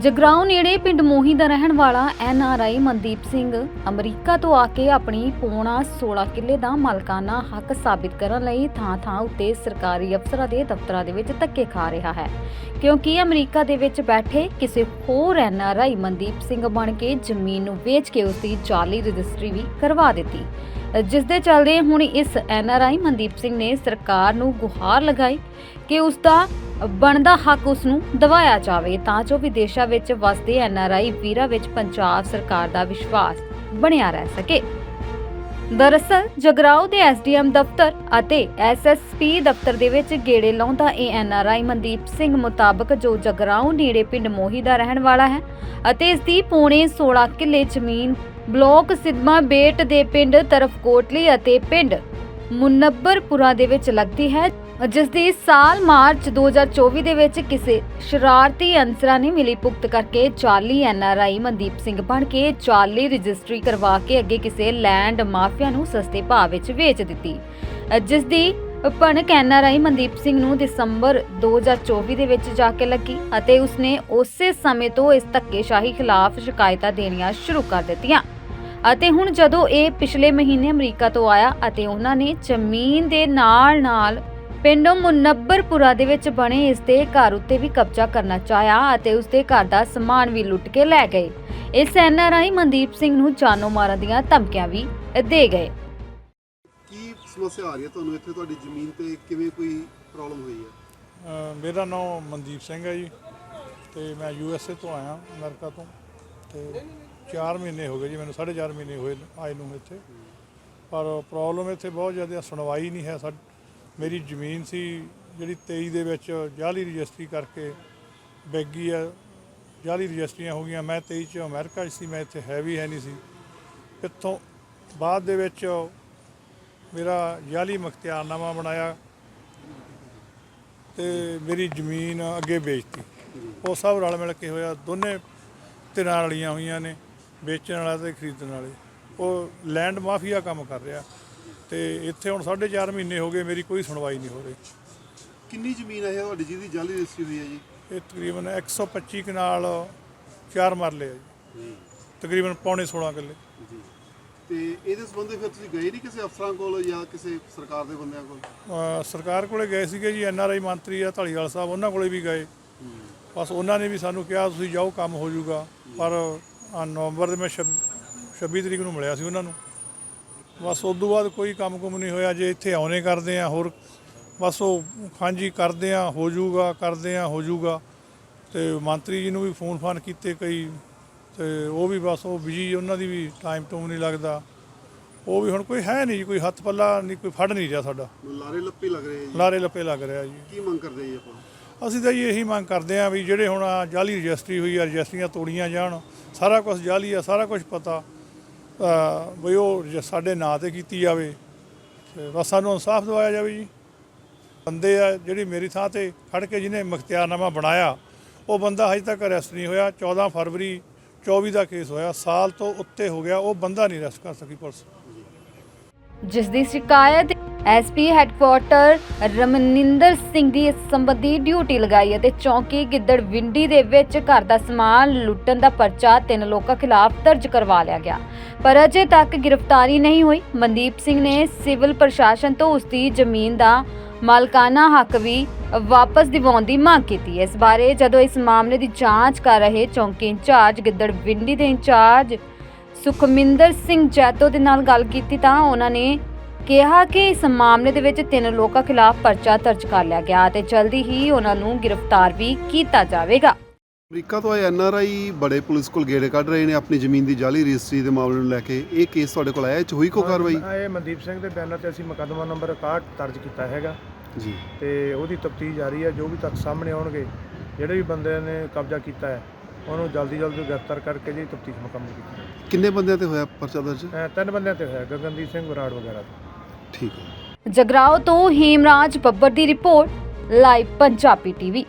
ਜਗਰਾਉਂ ਨੇੜੇ ਪਿੰਡ ਮੋਹੀ ਦਾ ਰਹਿਣ ਵਾਲਾ N R I Mandeep Singh America ਤੋਂ ਆ ਕੇ ਆਪਣੀ ਪੌਣਾ 16 ਕਿੱਲੇ ਦਾ ਮਾਲਕਾਨਾ ਹੱਕ ਸਾਬਿਤ ਕਰਨ ਲਈ ਥਾਂ-ਥਾਂ ਉੱਤੇ ਸਰਕਾਰੀ ਅਫਸਰਾਂ ਦੇ ਦਫ਼ਤਰਾਂ ਦੇ ਵਿੱਚ ਧੱਕੇ ਖਾ ਰਿਹਾ ਹੈ। ਕਿਉਂਕਿ ਅਮਰੀਕਾ ਦੇ ਵਿੱਚ ਬੈਠੇ ਕਿਸੇ ਹੋਰ N R I Mandeep Singh ਬਣ ਕੇ ਜ਼ਮੀਨ ਨੂੰ ਵੇਚ ਕੇ ਉਸ ਦੀ ਜਾਲੀ ਰਜਿਸਟਰੀ ਵੀ ਕਰਵਾ ਦਿੱਤੀ। ਜਿਸ ਦੇ ਚੱਲਦੇ ਹੁਣ ਇਸ N R I Mandeep Singh ਨੇ ਸਰਕਾਰ ਨੂੰ ਗੁਹਾਰ ਲਗਾਈ ਕਿ ਉਸ ਦਾ ਬਣਦਾ ਹੱਕ ਉਸ ਨੂੰ ਦਿਵਾਇਆ ਜਾਵੇ, ਤਾਂ ਜੋ ਵਿਦੇਸ਼ਾਂ ਵਿੱਚ ਵਸਦੇ ਐਨ ਵੀਰਾਂ ਵਿੱਚ ਪੰਜਾਬ ਸਰਕਾਰ ਦਾ ਵਿਸ਼ਵਾਸ ਬਣਿਆ ਰਹਿ ਸਕੇ। ਦਰਅਸਲ ਜਗਰਾਉ ਦੇ ਐਸਡੀਐਮ ਦਫ਼ਤਰ ਅਤੇ ਐਸਐਸਪੀ ਦਫ਼ਤਰ ਦੇ ਵਿੱਚ ਗੇੜੇ ਲਾਉਂਦਾ ਇਹ ਐਨਆਰਆਈ ਮਨਦੀਪ ਸਿੰਘ ਮੁਤਾਬਕ ਜੋ ਜਗਰਾਉ ਨੇੜੇ ਪਿੰਡ ਮੋਹੀ ਦਾ ਰਹਿਣ ਵਾਲਾ ਹੈ ਅਤੇ ਇਸ ਦੀ ਪੌਣੇ 16 ਕਿੱਲੇ ਜ਼ਮੀਨ ਬਲਾਕ ਸਿਦਮਾ ਬੇਟ ਦੇ ਪਿੰਡ ਤਰਫ ਕੋਟਲੀ ਅਤੇ ਪਿੰਡ ਮੁਨੱਬਰਪੁਰਾ ਦੇ ਵਿੱਚ ਲੱਗਦੀ ਹੈ ਜਿਸ ਦੀ ਸਾਲ ਮਾਰਚ 2024 ਦੇ ਵਿੱਚ ਕਿਸੇ ਸ਼ਰਾਰਤੀ ਅਨਸਰਾਂ ਨੇ ਮਿਲੀ ਭੁਗਤ ਕਰਕੇ ਜਾਲੀ ਐਨਆਰਆਈ ਮਨਦੀਪ ਸਿੰਘ ਬਣ ਕੇ ਚਾਲੀ ਰਜਿਸਟਰੀ ਕਰਵਾ ਕੇ ਅੱਗੇ ਕਿਸੇ ਲੈਂਡ ਮਾਫੀਆ ਨੂੰ ਸਸਤੇ ਭਾਅ ਵਿੱਚ ਵੇਚ ਦਿੱਤੀ। ਜਿਸ ਦੀ ਭਣਕ ਐਨਆਰਆਈ ਮਨਦੀਪ ਸਿੰਘ ਨੂੰ ਦਸੰਬਰ 2024 ਦੇ ਵਿੱਚ ਜਾ ਕੇ ਲੱਗੀ ਅਤੇ ਉਸਨੇ ਉਸੇ ਸਮੇਂ ਤੋਂ ਇਸ ਧੱਕੇਸ਼ਾਹੀ ਖਿਲਾਫ ਸ਼ਿਕਾਇਤਾਂ ਦੇਣੀਆਂ ਸ਼ੁਰੂ ਕਰ ਦਿੱਤੀਆਂ। ਅਤੇ ਹੁਣ ਜਦੋਂ ਇਹ ਪਿਛਲੇ ਮਹੀਨੇ ਅਮਰੀਕਾ ਤੋਂ ਆਇਆ ਅਤੇ ਉਹਨਾਂ ਨੇ ਜ਼ਮੀਨ ਦੇ ਨਾਲ-ਨਾਲ ਪਿੰਡ ਮੁਨੱਬਰਪੁਰਾ ਦੇ ਵਿੱਚ ਬਣੇ ਇਸ ਦੇ ਘਰ ਉੱਤੇ ਵੀ ਕਬਜ਼ਾ ਕਰਨਾ ਚਾਹਿਆ ਅਤੇ ਉਸ ਦੇ ਘਰ ਦਾ ਸਮਾਨ ਵੀ ਲੁੱਟ ਕੇ ਲੈ ਗਏ। ਇਸ ਐਨਆਰਆਈ ਮਨਦੀਪ ਸਿੰਘ ਨੂੰ ਜਾਨੋਂ ਮਾਰਨ ਦੀਆਂ ਧਮਕੀਆਂ ਵੀ ਦੇ ਗਏ। ਕੀ ਸਮੱਸਿਆ ਆ ਰਹੀ ਹੈ ਤੁਹਾਨੂੰ? ਇੱਥੇ ਤੁਹਾਡੀ ਜ਼ਮੀਨ ਤੇ ਕਿਵੇਂ ਕੋਈ ਪ੍ਰੋਬਲਮ ਹੋਈ ਹੈ? ਮੇਰਾ ਨਾਮ ਮਨਦੀਪ ਸਿੰਘ ਹੈ ਜੀ ਤੇ ਮੈਂ ਯੂ ਐਸ ਏ ਤੋਂ ਆਇਆ ਅਮਰੀਕਾ ਤੋਂ ਤੇ 4 ਮਹੀਨੇ ਹੋ ਗਏ ਜੀ ਮੈਨੂੰ 4.5 ਮਹੀਨੇ ਹੋਏ ਆਏ ਨੂੰ ਇੱਥੇ। ਪਰ ਪ੍ਰੋਬਲਮ ਇੱਥੇ ਬਹੁਤ ਜ਼ਿਆਦਾ ਸੁਣਵਾਈ ਨਹੀਂ ਹੈ ਸਾ ਮੇਰੀ ਜ਼ਮੀਨ ਸੀ ਜਿਹੜੀ 23 ਦੇ ਵਿੱਚ ਜਾਲੀ ਰਜਿਸਟਰੀ ਕਰਕੇ ਬੈਗੀ ਆ ਜਾਲੀ ਰਜਿਸਟਰੀਆਂ ਹੋ ਗਈਆਂ। ਮੈਂ 23 ਚ ਅਮਰੀਕਾ 'ਚ ਸੀ, ਮੈਂ ਇੱਥੇ ਹੈ ਵੀ ਹੈ ਨਹੀਂ ਸੀ। ਇੱਥੋਂ ਬਾਅਦ ਦੇ ਵਿੱਚ ਮੇਰਾ ਜਾਲੀ ਮਖਤਿਆਰਨਾਮਾ ਬਣਾਇਆ ਤੇ ਮੇਰੀ ਜ਼ਮੀਨ ਅੱਗੇ ਵੇਚਤੀ। ਉਹ ਸਭ ਰਲ ਮਿਲ ਕੇ ਹੋਇਆ। ਦੋਨੇ ਧਿਰਾਂ ਰਲੀਆਂ ਹੋਈਆਂ ਨੇ, ਵੇਚਣ ਵਾਲਾ ਤੇ ਖਰੀਦਣ ਵਾਲੇ। ਉਹ ਲੈਂਡ ਮਾਫੀਆ ਕੰਮ ਕਰ ਰਿਹਾ। ਤੇ ਇੱਥੇ ਹੁਣ 4.5 ਮਹੀਨੇ ਹੋ ਗਏ ਮੇਰੀ ਕੋਈ ਸੁਣਵਾਈ ਨਹੀਂ ਹੋ ਰਹੀ। ਕਿੰਨੀ ਜ਼ਮੀਨ ਹੈ ਤੁਹਾਡੀ ਜਿਹਦੀ ਜਾਲੀ ਰਜਿਸਟਰੀ ਹੋਈ ਹੈ ਜੀ। ਇਹ ਤਕਰੀਬਨ 125 ਕਨਾਲ ਚਾਰ ਮਰਲੇ ਆ ਜੀ। ਤਕਰੀਬਨ ਪੌਣੇ 16 ਕਿੱਲੇ। ਜੀ। ਤੇ ਇਹਦੇ ਸੰਬੰਧੀ ਫਿਰ ਤੁਸੀਂ ਗਏ ਨਹੀਂ ਕਿਸੇ ਅਫਸਰਾਂ ਕੋਲ ਜਾਂ ਕਿਸੇ ਸਰਕਾਰ ਦੇ ਬੰਦਿਆਂ ਕੋਲ? ਸਰਕਾਰ ਕੋਲੇ ਗਏ ਸੀਗੇ ਜੀ ਐਨ ਆਰ ਆਈ ਮੰਤਰੀ ਆ ਢਾਲੀਵਾਲ ਸਾਹਿਬ ਉਹਨਾਂ ਕੋਲੇ ਵੀ ਗਏ। ਬਸ ਉਹਨਾਂ ਨੇ ਵੀ ਸਾਨੂੰ ਕਿਹਾ ਤੁਸੀਂ ਜਾਓ ਕੰਮ ਹੋ ਜਾਊਗਾ। ਪਰ ਨਵੰਬਰ ਦੇ ਮੈਂ 26 ਤਰੀਕ ਨੂੰ ਮਿਲਿਆ ਸੀ ਉਹਨਾਂ ਨੂੰ। ਬਸ ਉਸ ਤੋਂ ਬਾਅਦ ਕੋਈ ਕੰਮ ਕੁਮ ਨਹੀਂ ਹੋਇਆ ਜੇ ਇੱਥੇ ਆਉਣੇ ਕਰਦੇ ਆ ਹੋਰ ਬਸ ਉਹ ਹਾਂਜੀ ਕਰਦੇ ਆ ਹੋ ਜਾਊਗਾ ਕਰਦੇ ਆ ਹੋ ਜਾਊਗਾ। ਤੇ ਮੰਤਰੀ ਜੀ ਨੂੰ ਵੀ ਫੋਨ ਫਾਨ ਕੀਤੇ ਕਈ ਤੇ ਉਹ ਵੀ ਬਸ ਉਹ ਬਿਜ਼ੀ ਉਹਨਾਂ ਦੀ ਵੀ ਟਾਈਮ ਟੂਮ ਨਹੀਂ ਲੱਗਦਾ। ਉਹ ਵੀ ਹੁਣ ਕੋਈ ਹੈ ਨਹੀਂ ਜੀ, ਕੋਈ ਹੱਥ ਪੱਲਾ ਨਹੀਂ ਕੋਈ ਫੜ ਨਹੀਂ ਰਿਹਾ ਸਾਡਾ। ਲਾਰੇ ਲੱਪੇ ਲੱਗ ਰਹੇ ਜੀ। ਲਾਰੇ ਲੱਪੇ ਲੱਗ ਰਿਹਾ ਜੀ। ਕੀ ਮੰਗ ਕਰਦੇ ਜੀ ਆਪਾਂ? ਅਸੀਂ ਤਾਂ ਜੀ ਇਹੀ ਮੰਗ ਕਰਦੇ ਆਂ ਵੀ ਜਿਹੜੇ ਹੁਣ ਜਾਲੀ ਰਜਿਸਟਰੀ ਹੋਈ ਆ ਰਜਿਸਟਰੀਆਂ ਤੋੜੀਆਂ ਜਾਣ ਸਾਰਾ ਕੁਝ ਜਾਲੀ ਆ ਸਾਰਾ ਕੁਝ ਪਤਾ। ਵੀ ਉਹ ਰਜ- ਸਾਡੇ ਨਾਂ ਤੇ ਕੀਤੀ ਜਾਵੇ, ਤੇ ਬਸ ਸਾਨੂੰ ਇਨਸਾਫ ਦਿਵਾਇਆ ਜਾਵੇ ਜੀ। ਬੰਦੇ ਆ ਜਿਹੜੀ ਮੇਰੀ ਥਾਂ ਤੇ ਖੜ ਕੇ ਜਿਹਨੇ ਮੁਖਤਿਆਰਨਾਮਾ ਬਣਾਇਆ, ਉਹ ਬੰਦਾ ਹਜੇ ਤੱਕ ਅਰੈਸਟ ਨਹੀਂ ਹੋਇਆ। 14 ਫਰਵਰੀ 24 ਦਾ ਕੇਸ ਹੋਇਆ, ਸਾਲ ਤੋਂ ਉੱਤੇ ਹੋ ਗਿਆ, ਉਹ ਬੰਦਾ ਨਹੀਂ ਅਰੈਸਟ ਕਰ ਸਕੀ ਪੁਲਿਸ। ਜਿਸ ਦੀ ਸ਼ਿਕਾਇਤ ਐਸਪੀ ਹੈੱਡਕੁਆਰਟਰ ਰਮਨਿੰਦਰ ਸਿੰਘ ਦੀ ਇਸ ਸੰਬੰਧੀ ਡਿਊਟੀ ਲਗਾਈ ਅਤੇ ਚੌਂਕੀ ਗਿੱਦੜਵਿੰਡੀ ਦੇ ਵਿੱਚ ਘਰ ਦਾ ਸਮਾਨ ਲੁੱਟਣ ਦਾ ਪਰਚਾ ਤਿੰਨ ਲੋਕਾਂ ਖਿਲਾਫ ਦਰਜ ਕਰਵਾ ਲਿਆ ਗਿਆ। ਪਰ ਅਜੇ ਤੱਕ ਗ੍ਰਿਫਤਾਰੀ ਨਹੀਂ ਹੋਈ। ਮਨਦੀਪ ਸਿੰਘ ਨੇ ਸਿਵਲ ਪ੍ਰਸ਼ਾਸਨ ਤੋਂ ਉਸ ਦੀ ਜ਼ਮੀਨ ਦਾ ਮਾਲਕਾਨਾ ਹੱਕ ਵੀ ਵਾਪਸ ਦਿਵਾਉਣ ਦੀ ਮੰਗ ਕੀਤੀ। ਇਸ ਬਾਰੇ ਜਦੋਂ ਇਸ ਮਾਮਲੇ ਦੀ ਜਾਂਚ ਕਰ ਰਹੇ ਚੌਂਕੀ ਇੰਚਾਰਜ ਗਿੱਦੜਵਿੰਡੀ ਦੇ ਇੰਚਾਰਜ ਸੁਖਮਿੰਦਰ ਸਿੰਘ ਜੈਤੋ ਦੇ ਨਾਲ ਗੱਲ ਕੀਤੀ ਤਾਂ ਉਹਨਾਂ ਨੇ ਕਿਹਾ ਕਿ ਇਸ ਮਾਮਲੇ ਦੇ ਵਿੱਚ ਤਿੰਨ ਲੋਕਾਂ ਖਿਲਾਫ ਪਰਚਾ ਦਰਜ ਕਰ ਲਿਆ ਗਿਆ ਤੇ ਜਲਦੀ ਹੀ ਉਹਨਾਂ ਨੂੰ ਗ੍ਰਿਫਤਾਰ ਵੀ ਕੀਤਾ ਜਾਵੇਗਾ। ਅਮਰੀਕਾ ਤੋਂ ਆਏ ਐਨਆਰਆਈ ਬੜੇ ਪੁਲਿਸ ਕੋਲ ਗੇੜੇ ਕੱਢ ਰਹੇ ਨੇ ਆਪਣੀ ਜ਼ਮੀਨ ਦੀ ਜਾਲੀ ਰਜਿਸਟਰੀ ਦੇ ਮਾਮਲੇ ਨੂੰ ਲੈ ਕੇ। ਇਹ ਕੇਸ ਤੁਹਾਡੇ ਕੋਲ ਆਇਆ ਇਹ 'ਚ ਹੋਈ ਕੋ ਕਾਰਵਾਈ? ਇਹ ਮਨਦੀਪ ਸਿੰਘ ਦੇ ਬਿਆਨਾਂ ਤੇ ਅਸੀਂ ਮੁਕੱਦਮਾ ਨੰਬਰ 61 ਦਰਜ ਕੀਤਾ ਹੈਗਾ। ਜੀ। ਤੇ ਉਹਦੀ ਤਫਤੀਸ਼ ਜਾਰੀ ਹੈ ਜੋ ਵੀ ਤੱਥ ਸਾਹਮਣੇ ਆਉਣਗੇ ਜਿਹੜੇ ਵੀ ਬੰਦੇ ਨੇ ਕਬਜ਼ਾ ਕੀਤਾ ਹੈ ਉਹਨੂੰ ਜਲਦੀ ਜਲਦੀ ਗ੍ਰਿਫਤਾਰ ਕਰਕੇ ਜੀ ਤਫਤੀਸ਼ ਮੁਕੰਮਲ ਕੀਤੀ। ਕਿੰਨੇ ਬੰਦਿਆਂ ਤੇ ਹੋਇਆ ਪਰਚਾ ਦਰਜ? ਅਹ ਤਿੰਨ ਬੰਦਿਆਂ ਤੇ ਹੋਇਆ ਗਗਨਦੀਪ ਸਿੰਘ ਬਰਾੜ ਵਗੈਰਾ ਤੇ। ਠੀਕ ਹੈ। ਜਗਰਾਓ ਤੋਂ ਹੀਮਰਾਜ ਬੱਬਰ ਦੀ ਰਿਪੋਰਟ ਲਾਈਵ ਪੰਜਾਬੀ ਟੀਵੀ।